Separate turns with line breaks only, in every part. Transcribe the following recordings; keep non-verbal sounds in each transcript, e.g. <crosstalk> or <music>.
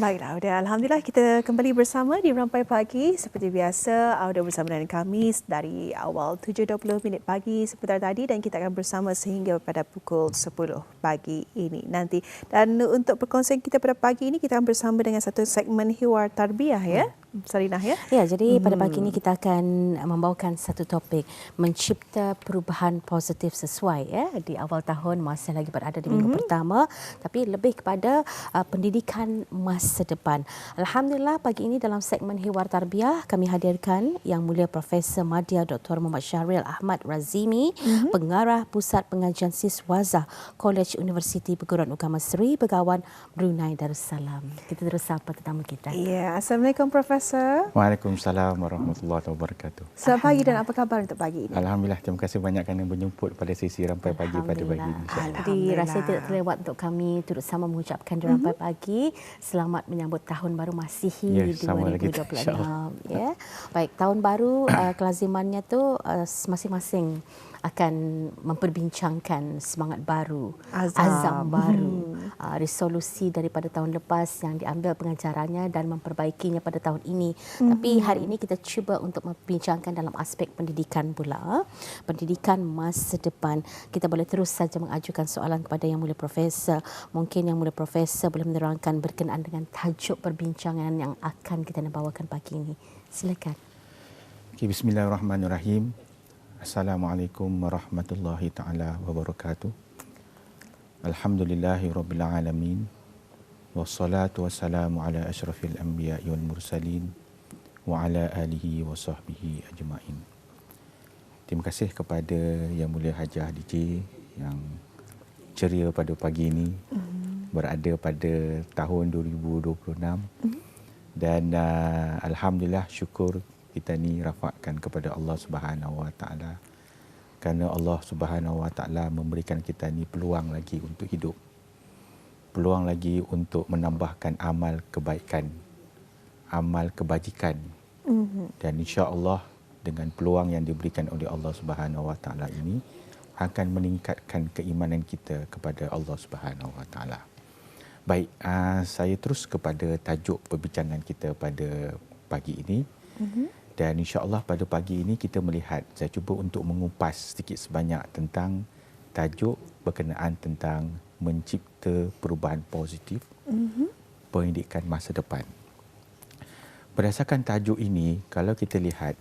Baiklah, udah alhamdulillah kita kembali bersama di Rampai Pagi seperti biasa. Sudah bersama dengan kami dari awal 7.20 minit pagi seperti tadi dan kita akan bersama sehingga pada pukul 10 pagi ini nanti. Dan untuk perkongsian kita pada pagi ini kita akan bersama dengan satu segmen Hiwar Tarbiyah ya. Sarinah ya.
Ya, jadi pada pagi ini kita akan membawakan satu topik mencipta perubahan positif sesuai ya di awal tahun masih lagi berada di minggu mm-hmm. pertama tapi lebih kepada uh, pendidikan masa depan. Alhamdulillah pagi ini dalam segmen Hiwar Tarbiyah kami hadirkan yang mulia Profesor Madya Dr. Muhammad Syahril Ahmad Razimi, mm-hmm. pengarah Pusat Pengajian Siswaza College Universiti Perguruan Ugama Seri Begawan Brunei Darussalam. Kita terus sapa tetamu kita.
Ya, Assalamualaikum Profesor. Profesor.
Waalaikumsalam warahmatullahi wabarakatuh.
Selamat pagi dan apa khabar untuk pagi ini?
Alhamdulillah, terima kasih banyak kerana menjemput pada sesi rampai pagi pada pagi ini.
Jadi rasa tidak terlewat untuk kami turut sama mengucapkan di rampai mm-hmm. pagi selamat menyambut tahun baru Masihi yes, 2026 ya. Baik, tahun baru uh, kelazimannya tu uh, masing-masing akan memperbincangkan semangat baru, azam, azam baru, hmm. uh, resolusi daripada tahun lepas yang diambil pengajarannya dan memperbaikinya pada tahun ini. Hmm. Tapi hari ini kita cuba untuk membincangkan dalam aspek pendidikan pula, pendidikan masa depan. Kita boleh terus saja mengajukan soalan kepada yang mulia profesor. Mungkin yang mulia profesor boleh menerangkan berkenaan dengan tajuk perbincangan yang akan kita bawakan pagi ini. Silakan.
Okay, bismillahirrahmanirrahim. Assalamualaikum warahmatullahi taala wabarakatuh. Alhamdulillahi rabbil alamin. Wassalatu wassalamu ala asyrafil anbiya'i wal mursalin wa ala alihi wa sahbihi ajma'in. Terima kasih kepada Yang Mulia Hajah DJ yang ceria pada pagi ini mm-hmm. berada pada tahun 2026 mm-hmm. dan uh, alhamdulillah syukur kita ni rafakkan kepada Allah Subhanahu Wa Taala kerana Allah Subhanahu Wa Taala memberikan kita ni peluang lagi untuk hidup peluang lagi untuk menambahkan amal kebaikan amal kebajikan mm-hmm. dan insya-Allah dengan peluang yang diberikan oleh Allah Subhanahu Wa Taala ini akan meningkatkan keimanan kita kepada Allah Subhanahu Wa Taala. Baik, uh, saya terus kepada tajuk perbincangan kita pada pagi ini. Mm-hmm. Dan insya-Allah pada pagi ini kita melihat saya cuba untuk mengupas sedikit sebanyak tentang tajuk berkenaan tentang mencipta perubahan positif mm-hmm. pendidikan masa depan. Berdasarkan tajuk ini, kalau kita lihat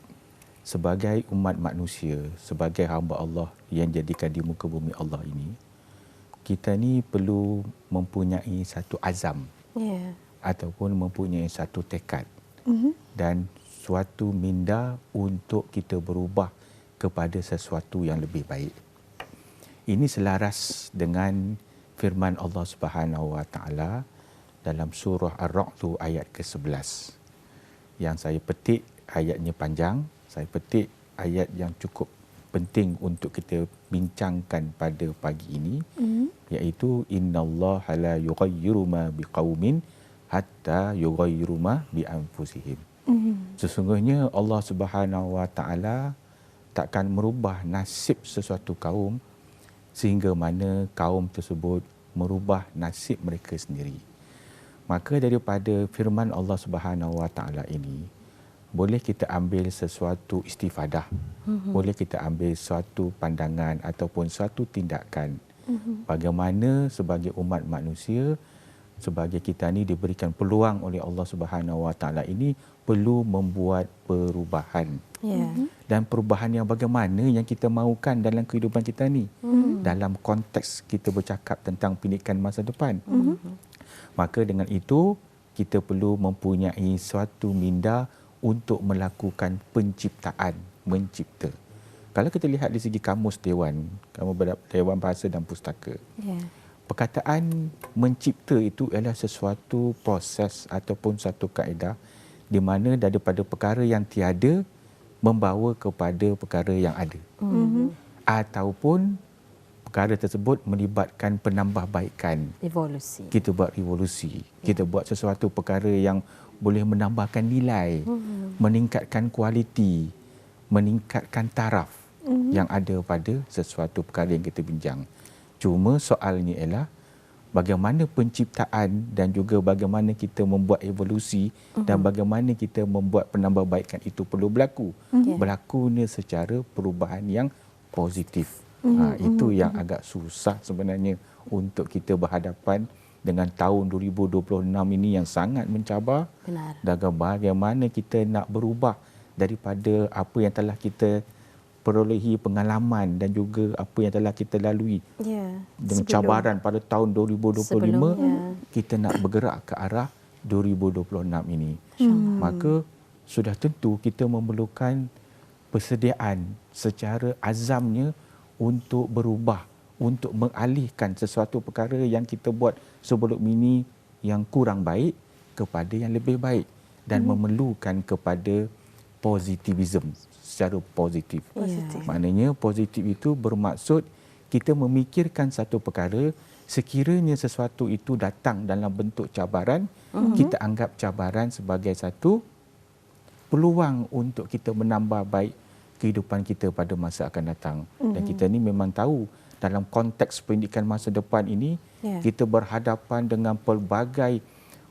sebagai umat manusia, sebagai hamba Allah yang jadikan di muka bumi Allah ini, kita ni perlu mempunyai satu azam yeah. ataupun mempunyai satu tekad mm-hmm. dan suatu minda untuk kita berubah kepada sesuatu yang lebih baik. Ini selaras dengan firman Allah Subhanahu Wa Taala dalam surah Ar-Ra'd ayat ke-11. Yang saya petik ayatnya panjang, saya petik ayat yang cukup penting untuk kita bincangkan pada pagi ini mm. iaitu innallaha la yughayyiru ma biqaumin hatta yughayyiru ma bi anfusihim. Sesungguhnya Allah Subhanahu Wa Taala takkan merubah nasib sesuatu kaum sehingga mana kaum tersebut merubah nasib mereka sendiri. Maka daripada firman Allah Subhanahu Wa Taala ini boleh kita ambil sesuatu istifadah. Mm-hmm. Boleh kita ambil suatu pandangan ataupun suatu tindakan. Mm-hmm. Bagaimana sebagai umat manusia sebagai kita ni diberikan peluang oleh Allah Subhanahu Wa Taala ini perlu membuat perubahan. Yeah. Dan perubahan yang bagaimana yang kita mahukan dalam kehidupan kita ni mm-hmm. dalam konteks kita bercakap tentang pendidikan masa depan. Mm-hmm. Maka dengan itu kita perlu mempunyai suatu minda untuk melakukan penciptaan, mencipta. Kalau kita lihat di segi kamus dewan, kamu dewan bahasa dan pustaka. Yeah perkataan mencipta itu adalah sesuatu proses ataupun satu kaedah di mana daripada perkara yang tiada membawa kepada perkara yang ada. Mm-hmm. Ataupun perkara tersebut melibatkan penambahbaikan.
Evolusi.
Kita buat revolusi. Yeah. Kita buat sesuatu perkara yang boleh menambahkan nilai, mm-hmm. meningkatkan kualiti, meningkatkan taraf mm-hmm. yang ada pada sesuatu perkara yang kita bincang. Cuma soalnya ialah bagaimana penciptaan dan juga bagaimana kita membuat evolusi uh-huh. dan bagaimana kita membuat penambahbaikan itu perlu berlaku. Uh-huh. Berlakunya secara perubahan yang positif. Uh-huh. Ha, itu uh-huh. yang agak susah sebenarnya untuk kita berhadapan dengan tahun 2026 ini yang sangat mencabar. Benar. Dan bagaimana kita nak berubah daripada apa yang telah kita perolehi pengalaman dan juga apa yang telah kita lalui yeah. dengan Sebelum. cabaran pada tahun 2025 Sebelumnya. kita nak bergerak ke arah 2026 ini hmm. maka sudah tentu kita memerlukan persediaan secara azamnya untuk berubah untuk mengalihkan sesuatu perkara yang kita buat sebelum ini yang kurang baik kepada yang lebih baik dan hmm. memerlukan kepada positivism secara positif. positif. Maknanya positif itu bermaksud kita memikirkan satu perkara sekiranya sesuatu itu datang dalam bentuk cabaran, uh-huh. kita anggap cabaran sebagai satu peluang untuk kita menambah baik kehidupan kita pada masa akan datang. Uh-huh. Dan kita ni memang tahu dalam konteks pendidikan masa depan ini yeah. kita berhadapan dengan pelbagai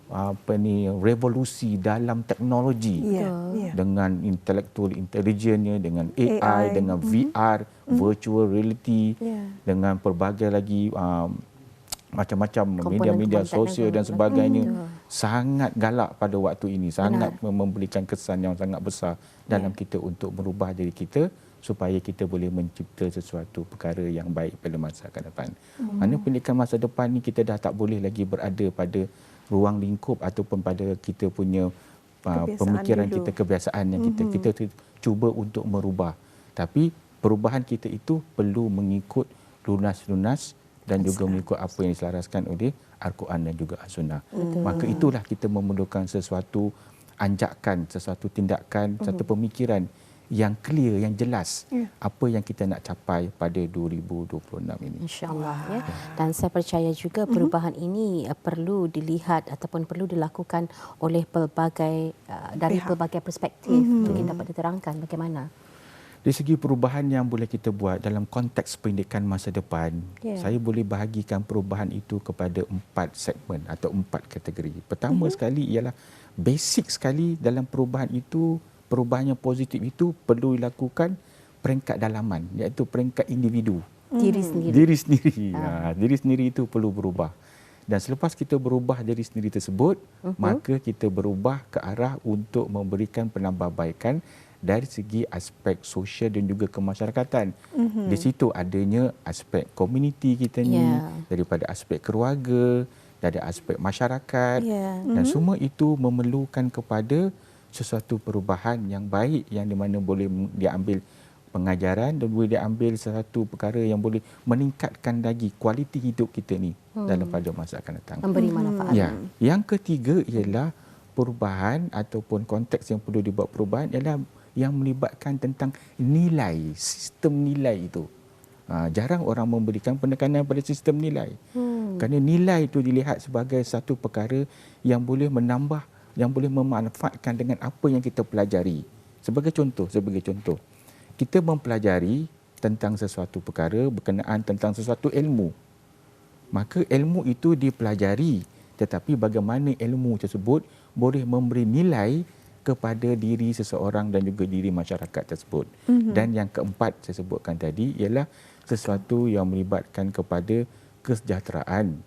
apa ni revolusi dalam teknologi yeah. Yeah. dengan intellectual intelligence dengan AI, AI. dengan mm-hmm. VR mm-hmm. virtual reality yeah. dengan pelbagai lagi um, macam-macam media-media sosial dan sebagainya mm. sangat galak pada waktu ini sangat Benar. memberikan kesan yang sangat besar dalam yeah. kita untuk merubah diri kita supaya kita boleh mencipta sesuatu perkara yang baik pada masa akan depan. Mm. Mana pendidikan masa depan ni kita dah tak boleh lagi berada pada ruang lingkup ataupun pada kita punya uh, pemikiran dulu. kita kebiasaan yang kita mm-hmm. kita cuba untuk merubah tapi perubahan kita itu perlu mengikut lunas-lunas dan juga mengikut apa yang diselaraskan oleh Al-Quran dan juga As-Sunnah. Maka itulah kita memerlukan sesuatu anjakan, sesuatu tindakan, mm-hmm. satu pemikiran yang clear, yang jelas ya. apa yang kita nak capai pada 2026 ini.
InsyaAllah. Ya. Dan saya percaya juga mhm. perubahan uh-huh. ini uh, perlu dilihat ataupun perlu dilakukan oleh pelbagai uh, dari Pihak. pelbagai perspektif. Uh-huh. Mungkin dapat diterangkan bagaimana?
Dari segi perubahan yang boleh kita buat dalam konteks pendidikan masa depan, yeah. saya boleh bahagikan perubahan itu kepada empat segmen atau empat kategori. Pertama uh-huh. sekali ialah basic sekali dalam perubahan itu perubahan yang positif itu perlu dilakukan peringkat dalaman iaitu peringkat individu
diri hmm. sendiri
diri sendiri ha. ha diri sendiri itu perlu berubah dan selepas kita berubah diri sendiri tersebut uh-huh. maka kita berubah ke arah untuk memberikan penambahbaikan dari segi aspek sosial dan juga kemasyarakatan. Uh-huh. Di situ adanya aspek komuniti kita ni yeah. daripada aspek keluarga, dari aspek masyarakat yeah. dan uh-huh. semua itu memerlukan kepada sesuatu perubahan yang baik yang di mana boleh diambil pengajaran dan boleh diambil sesuatu perkara yang boleh meningkatkan lagi kualiti hidup kita ni hmm. dalam pada masa akan datang.
Memberi manfaat.
Ya. Yang ketiga ialah perubahan ataupun konteks yang perlu dibuat perubahan ialah yang melibatkan tentang nilai, sistem nilai itu. Ha, jarang orang memberikan penekanan pada sistem nilai. Hmm. Kerana nilai itu dilihat sebagai satu perkara yang boleh menambah yang boleh memanfaatkan dengan apa yang kita pelajari. Sebagai contoh, sebagai contoh, kita mempelajari tentang sesuatu perkara berkenaan tentang sesuatu ilmu. Maka ilmu itu dipelajari tetapi bagaimana ilmu tersebut boleh memberi nilai kepada diri seseorang dan juga diri masyarakat tersebut. Mm-hmm. Dan yang keempat saya sebutkan tadi ialah sesuatu yang melibatkan kepada kesejahteraan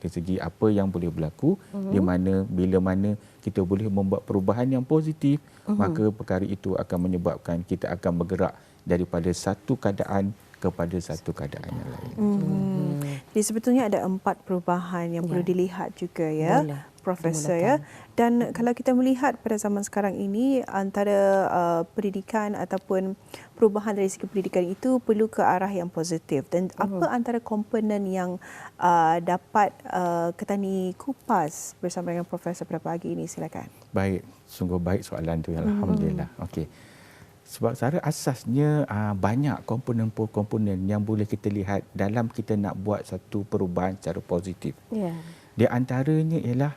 dari segi apa yang boleh berlaku uh-huh. di mana bila mana kita boleh membuat perubahan yang positif uh-huh. maka perkara itu akan menyebabkan kita akan bergerak daripada satu keadaan kepada satu keadaan yang lain.
Hmm. Jadi sebetulnya ada empat perubahan yang ya. perlu dilihat juga ya. Boleh profesor ya. Dan kalau kita melihat pada zaman sekarang ini antara uh, pendidikan ataupun perubahan dari segi pendidikan itu perlu ke arah yang positif dan uh-huh. apa antara komponen yang uh, dapat uh, Ketani kupas bersama dengan profesor pada pagi ini silakan.
Baik, sungguh baik soalan tu alhamdulillah. Uh-huh. Okey. Sebab secara asasnya uh, banyak komponen-komponen yang boleh kita lihat dalam kita nak buat satu perubahan secara positif. Yeah. Di antaranya ialah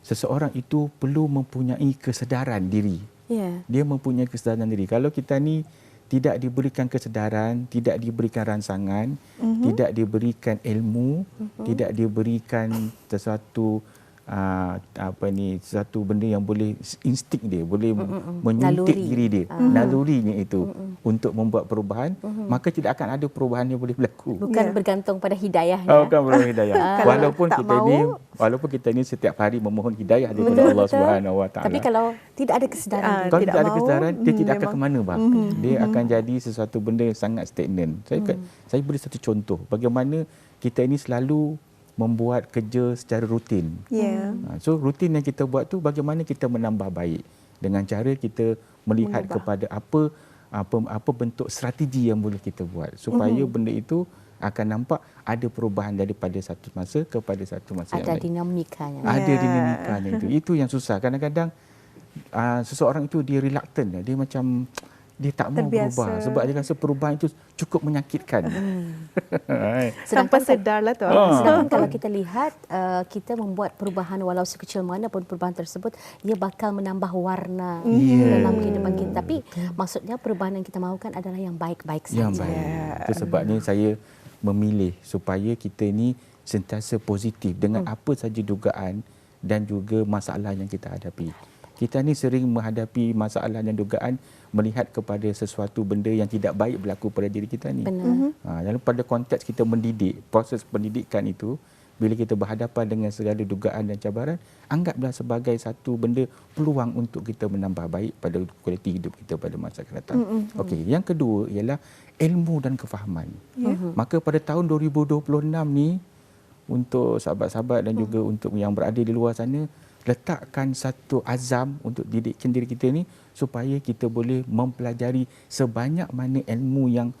seseorang itu perlu mempunyai kesedaran diri. Yeah. Dia mempunyai kesedaran diri. Kalau kita ni tidak diberikan kesedaran, tidak diberikan rangsangan, mm-hmm. tidak diberikan ilmu, mm-hmm. tidak diberikan sesuatu uh, apa ni satu benda yang boleh insting dia boleh Mm-mm. menyuntik Naluri. diri dia uh-huh. nalurinya itu Mm-mm. untuk membuat perubahan uh-huh. maka tidak akan ada perubahan yang boleh berlaku
bukan yeah. bergantung pada hidayah oh,
bukan bergantung hidayah <laughs> walaupun kita mahu, ni walaupun kita ni setiap hari memohon hidayah daripada betul, Allah Subhanahu Wa Taala
tapi kalau tidak ada kesedaran uh,
kalau tidak, tidak ada kesedaran dia hmm, tidak akan ke mana bang hmm, dia hmm. akan jadi sesuatu benda yang sangat stagnan saya hmm. saya beri satu contoh bagaimana kita ini selalu membuat kerja secara rutin. Yeah. Ha, so rutin yang kita buat tu bagaimana kita menambah baik dengan cara kita melihat Mengubah. kepada apa apa apa bentuk strategi yang boleh kita buat supaya mm-hmm. benda itu akan nampak ada perubahan daripada satu masa kepada satu masa
ada yang lain. Ada dinamikanya.
Ada yeah. dinamikanya itu. Itu yang susah. Kadang-kadang uh, seseorang itu dia reluctant dia macam dia tak mahu berubah sebab dia rasa perubahan itu cukup menyakitkan. Hmm.
Sampai sedarlah tu.
Oh. Sedangkan kalau kita lihat uh, kita membuat perubahan walau sekecil mana pun perubahan tersebut ia bakal menambah warna yeah. dalam kehidupan kita. Tapi maksudnya perubahan yang kita mahukan adalah yang baik-baik saja. Yang baik.
Itu sebabnya saya memilih supaya kita ini sentiasa positif dengan hmm. apa saja dugaan dan juga masalah yang kita hadapi. Kita ni sering menghadapi masalah dan dugaan melihat kepada sesuatu benda yang tidak baik berlaku pada diri kita ni. Benar. Mhm. Ha, lalu pada konteks kita mendidik, proses pendidikan itu, bila kita berhadapan dengan segala dugaan dan cabaran, anggaplah sebagai satu benda peluang untuk kita menambah baik pada kualiti hidup kita pada masa akan datang. Mm-hmm. Okey, yang kedua ialah ilmu dan kefahaman. Yeah. Mhm. Maka pada tahun 2026 ni untuk sahabat-sahabat dan juga mm. untuk yang berada di luar sana, letakkan satu azam untuk didikkan diri kita ni supaya kita boleh mempelajari sebanyak mana ilmu yang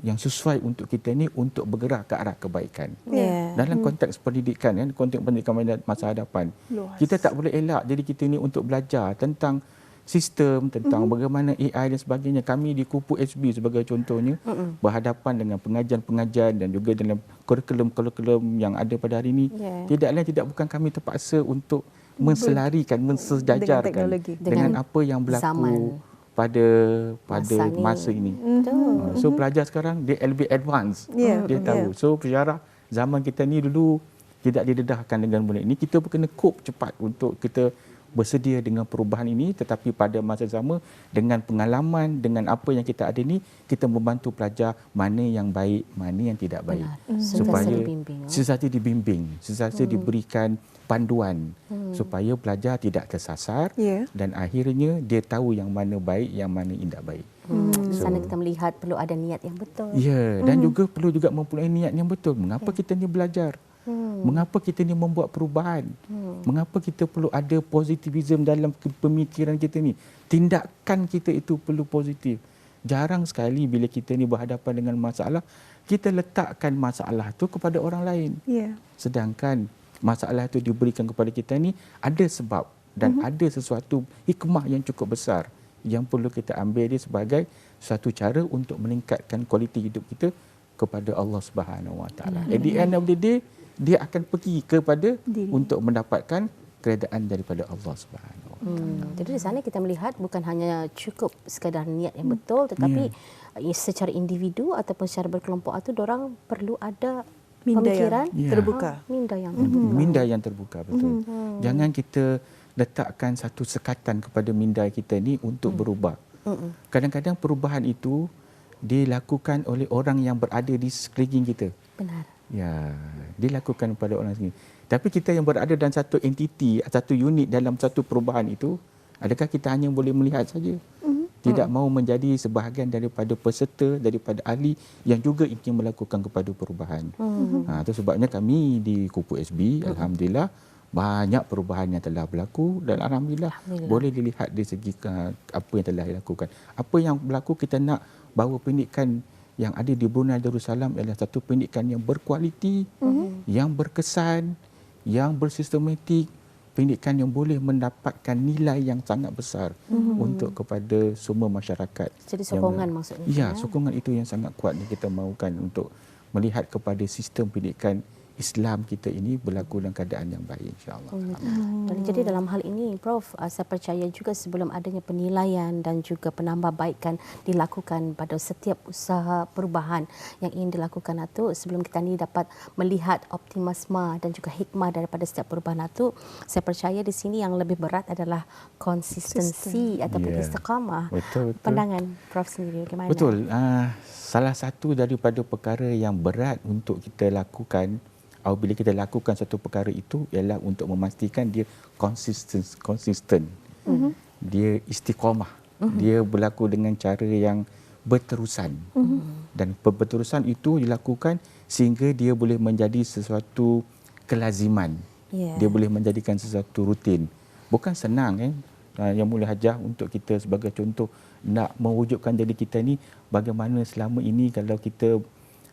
yang sesuai untuk kita ni untuk bergerak ke arah kebaikan. Yeah. Dalam hmm. konteks pendidikan kan, konteks pendidikan masa hadapan. Luas. Kita tak boleh elak jadi kita ni untuk belajar tentang sistem tentang mm-hmm. bagaimana AI dan sebagainya. Kami di Kupu HB sebagai contohnya mm-hmm. berhadapan dengan pengajian-pengajian dan juga dalam kurikulum-kurikulum yang ada pada hari ini. Yeah. Tidak lain tidak bukan kami terpaksa untuk menselarikan, mensejajarkan dengan, dengan apa yang berlaku zaman. pada pada masa, masa ini. Mm-hmm. So pelajar sekarang dia lebih advance. Yeah. Dia tahu. Yeah. So penjara zaman kita ni dulu tidak didedahkan dengan benda ini. Kita kena cope cepat untuk kita bersedia dengan perubahan ini tetapi pada masa sama dengan pengalaman dengan apa yang kita ada ni kita membantu pelajar mana yang baik mana yang tidak baik Benar. supaya sesuatu dibimbing sesuatu hmm. diberikan panduan hmm. supaya pelajar tidak tersasar yeah. dan akhirnya dia tahu yang mana baik yang mana tidak baik.
Hmm. So, sana kita melihat perlu ada niat yang betul.
Ya yeah, dan hmm. juga perlu juga mempunyai niat yang betul. Mengapa yeah. kita ni belajar? Hmm. Mengapa kita ni membuat perubahan? Hmm. Mengapa kita perlu ada positivism dalam pemikiran kita ni? Tindakan kita itu perlu positif. Jarang sekali bila kita ni berhadapan dengan masalah, kita letakkan masalah tu kepada orang lain. Yeah. Sedangkan masalah itu diberikan kepada kita ni ada sebab dan mm-hmm. ada sesuatu hikmah yang cukup besar yang perlu kita ambil dia sebagai satu cara untuk meningkatkan kualiti hidup kita kepada Allah Subhanahu Wa Taala. At the end of the day dia akan pergi kepada Diri. untuk mendapatkan keredaan daripada Allah Subhanahu Wa Taala. Hmm.
Jadi di sana kita melihat bukan hanya cukup sekadar niat yang betul tetapi yeah. secara individu ataupun secara berkelompok itu orang perlu ada pemikiran yang
ya. terbuka.
Ha, minda yang mhm. terbuka.
Minda yang terbuka betul. Mm-hmm. Jangan kita letakkan satu sekatan kepada minda kita ni untuk mm. berubah. Mm-hmm. Kadang-kadang perubahan itu dilakukan oleh orang yang berada di sekeliling kita.
Benar.
Ya, dilakukan pada orang sendiri. Tapi kita yang berada dalam satu entiti, satu unit dalam satu perubahan itu, adakah kita hanya boleh melihat saja? Tidak hmm. mahu menjadi sebahagian daripada peserta daripada ahli yang juga ingin melakukan kepada perubahan. Hmm. Ha itu sebabnya kami di Kupu SB hmm. alhamdulillah banyak perubahan yang telah berlaku dan alhamdulillah, alhamdulillah boleh dilihat dari segi apa yang telah dilakukan. Apa yang berlaku kita nak bahawa pendidikan yang ada di Brunei Darussalam adalah satu pendidikan yang berkualiti, hmm. yang berkesan, yang bersistematik pendidikan yang boleh mendapatkan nilai yang sangat besar mm-hmm. untuk kepada semua masyarakat.
Jadi sokongan yang, maksudnya.
Ya, ya, sokongan itu yang sangat kuat yang kita mahukan untuk melihat kepada sistem pendidikan Islam kita ini berlaku dalam keadaan yang baik insya-Allah. Hmm.
Jadi dalam hal ini Prof uh, saya percaya juga sebelum adanya penilaian dan juga penambahbaikan dilakukan pada setiap usaha perubahan yang ingin dilakukan itu sebelum kita ni dapat melihat optimisme dan juga hikmah daripada setiap perubahan itu saya percaya di sini yang lebih berat adalah konsistensi ataupun yeah. istiqamah. Betul, betul. Pandangan Prof sendiri bagaimana?
Betul. Uh, salah satu daripada perkara yang berat untuk kita lakukan apabila kita lakukan satu perkara itu ialah untuk memastikan dia konsisten konsisten mm-hmm. dia istiqamah mm-hmm. dia berlaku dengan cara yang berterusan mm-hmm. dan berterusan itu dilakukan sehingga dia boleh menjadi sesuatu kelaziman yeah. dia boleh menjadikan sesuatu rutin bukan senang kan yang mulia hajah untuk kita sebagai contoh nak mewujudkan diri kita ni bagaimana selama ini kalau kita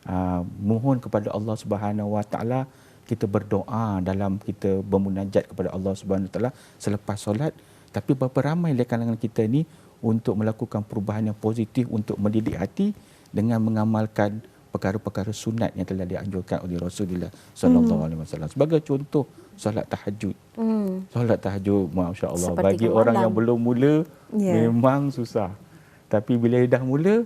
uh, mohon kepada Allah Subhanahu Wa Taala kita berdoa dalam kita bermunajat kepada Allah Subhanahu Wa Taala selepas solat tapi berapa ramai di kalangan kita ni untuk melakukan perubahan yang positif untuk mendidik hati dengan mengamalkan perkara-perkara sunat yang telah dianjurkan oleh Rasulullah sallallahu alaihi wasallam sebagai contoh solat tahajud. Hmm. Solat tahajud masya-Allah bagi malam. orang yang belum mula yeah. memang susah. Tapi bila dia dah mula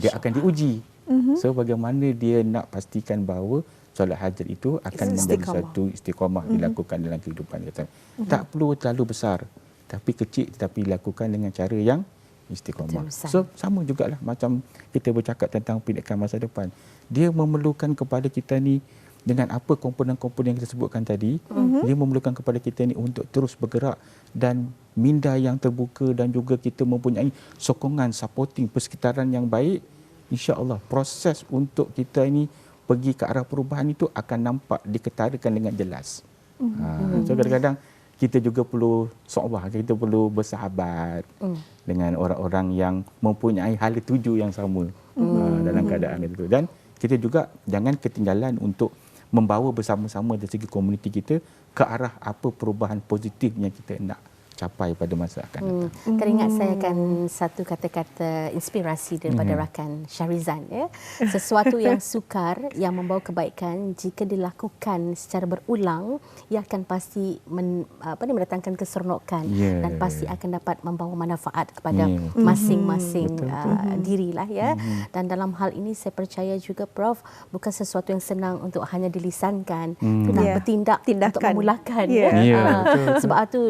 dia akan diuji. Mm-hmm. So bagaimana dia nak pastikan bahawa solat hajat itu akan menjadi satu istiqamah mm-hmm. dilakukan dalam kehidupan kita. Mm-hmm. Tak perlu terlalu besar tapi kecil tetapi dilakukan dengan cara yang istiqamah. So sama jugalah macam kita bercakap tentang pendidikan masa depan. Dia memerlukan kepada kita ni dengan apa komponen-komponen yang kita sebutkan tadi, mm-hmm. dia memerlukan kepada kita ni untuk terus bergerak dan minda yang terbuka dan juga kita mempunyai sokongan supporting persekitaran yang baik insya-Allah proses untuk kita ini pergi ke arah perubahan itu akan nampak diketarakan dengan jelas. Mm-hmm. Ha, so kadang-kadang kita juga perlu sabar, kita perlu bersahabat mm. dengan orang-orang yang mempunyai hal tuju yang sama mm. ha, dalam keadaan itu. Dan kita juga jangan ketinggalan untuk membawa bersama-sama dari segi komuniti kita ke arah apa perubahan positif yang kita nak capai pada masa akan hmm. datang.
Hmm. Teringat saya akan satu kata-kata inspirasi daripada hmm. rakan Syarizan ya. Sesuatu yang sukar yang membawa kebaikan jika dilakukan secara berulang ia akan pasti men, apa ni mendatangkan keseronokan yeah. dan pasti akan dapat membawa manfaat kepada yeah. masing-masing hmm. uh, dirilah ya. Hmm. Dan dalam hal ini saya percaya juga Prof bukan sesuatu yang senang untuk hanya dilisankan, hmm. yeah. bertindak Tindakan. untuk memulakan yeah. ya. Yeah. Uh, sebab itu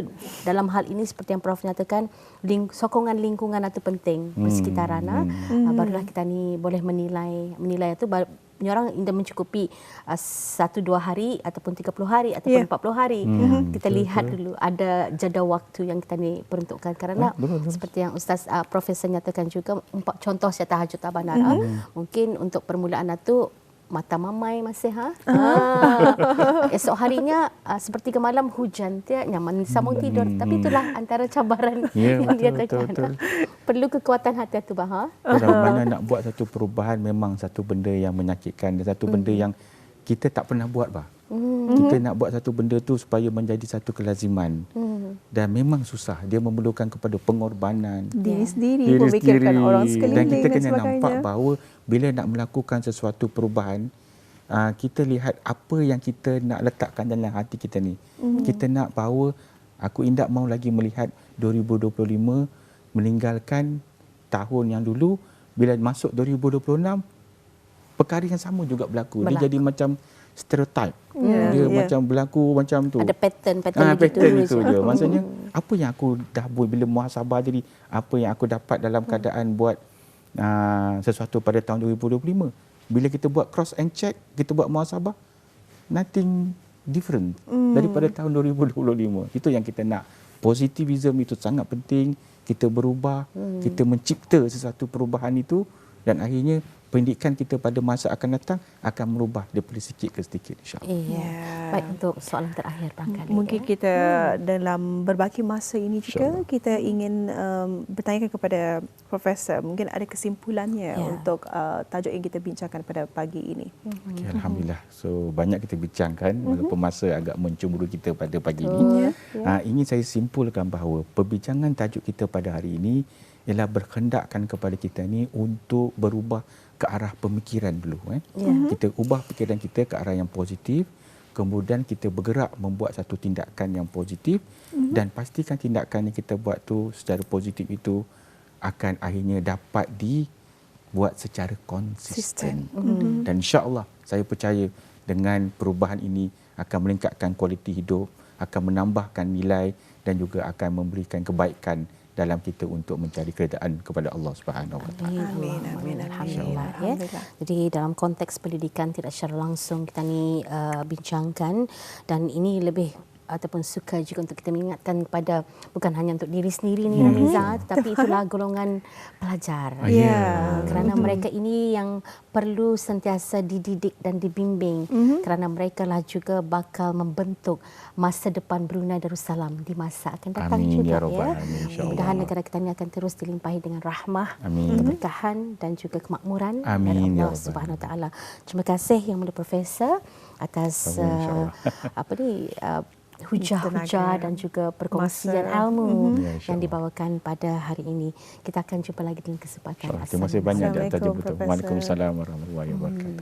dalam hal hal ini seperti yang Prof nyatakan ling, sokongan lingkungan itu penting hmm. persekitaran ah. hmm. uh, barulah kita ni boleh menilai menilai itu orang indah mencukupi uh, satu dua hari ataupun 30 hari ataupun yeah. 40 hari hmm. kita betul, lihat betul. dulu ada jadual waktu yang kita ni peruntukkan kerana oh, betul, betul. seperti yang ustaz uh, profesor nyatakan juga empat contoh saya tahajud tabanara hmm. mungkin untuk permulaan itu mata mamai masih ha. Ah. <laughs> Esok harinya uh, seperti ke malam hujan dia nyaman sambung hmm. tidur tapi itulah antara cabaran yeah, <laughs> yang betul, dia tekan. <laughs> Perlu kekuatan hati tu bah ha.
Kalau mana nak buat satu perubahan memang satu benda yang menyakitkan dan satu benda hmm. yang kita tak pernah buat bah. Hmm. Kita nak buat satu benda tu supaya menjadi satu kelaziman. Hmm. Dan memang susah. Dia memerlukan kepada pengorbanan.
Diri sendiri, diri memikirkan sendiri. orang sekeliling
dan kita kena nampak bahawa bila nak melakukan sesuatu perubahan, uh, kita lihat apa yang kita nak letakkan dalam hati kita ni. Mm-hmm. Kita nak bahawa aku indak mau lagi melihat 2025 meninggalkan tahun yang dulu bila masuk 2026 perkara yang sama juga berlaku. berlaku. Dia jadi macam stereotype. Yeah, dia yeah. macam berlaku macam tu.
Ada pattern pattern,
ha, pattern itu je. Maksudnya apa yang aku dah buat bila muhasabah jadi apa yang aku dapat dalam keadaan buat uh, sesuatu pada tahun 2025. Bila kita buat cross and check, kita buat muhasabah, nothing different mm. daripada tahun 2025. Itu yang kita nak. Positivism itu sangat penting. Kita berubah, mm. kita mencipta sesuatu perubahan itu dan akhirnya pendidikan kita pada masa akan datang akan merubah daripada sikit ke sedikit insyaAllah.
Iya. Yeah. Baik untuk soalan terakhir barangkali.
Mungkin ya. kita hmm. dalam berbagi masa ini juga kita ingin um, bertanyakan kepada Profesor mungkin ada kesimpulannya yeah. untuk uh, tajuk yang kita bincangkan pada pagi ini.
Hmm. Okay, Alhamdulillah. So banyak kita bincangkan hmm. walaupun masa agak mencemburu kita pada pagi ini. Yeah. Yeah. Uh, ingin saya simpulkan bahawa perbincangan tajuk kita pada hari ini ialah berkendakkan kepada kita ni untuk berubah ke arah pemikiran dulu eh.
Ya.
Kita ubah pikiran kita ke arah yang positif, kemudian kita bergerak membuat satu tindakan yang positif mm-hmm. dan pastikan tindakan yang kita buat tu secara positif itu akan akhirnya dapat dibuat secara konsisten. Mm-hmm. Dan insya-Allah saya percaya dengan perubahan ini akan meningkatkan kualiti hidup, akan menambahkan nilai dan juga akan memberikan kebaikan dalam kita untuk mencari keredaan kepada Allah Subhanahu Wa Taala.
Amin, amin,
Alhamdulillah. Ya.
Alhamdulillah.
Jadi dalam konteks pendidikan tidak secara langsung kita ni uh, bincangkan dan ini lebih ataupun suka juga untuk kita mengingatkan kepada bukan hanya untuk diri sendiri ni Ramiza <laughs> tetapi itulah golongan pelajar.
Ah, ya.
Uh, kerana mereka ini yang perlu sentiasa dididik dan dibimbing kerana mereka lah juga bakal membentuk masa depan Brunei Darussalam di masa akan datang
Amin,
juga
ya insya-Allah.
Mudah-mudahan negara kita ini akan terus dilimpahi dengan rahmah,
Amin.
keberkahan dan juga kemakmuran
Amin,
dari
ya
Allah Subhanahu Wa Taala. Terima kasih yang mulia profesor atas
Sama,
uh,
insya-Allah.
apa ni uh, hujah-hujah dan juga perkongsian
Masa.
ilmu
Ya,
yang dibawakan pada hari ini. Kita akan jumpa lagi dalam kesempatan.
Terima kasih banyak di atas. Waalaikumsalam warahmatullahi wabarakatuh.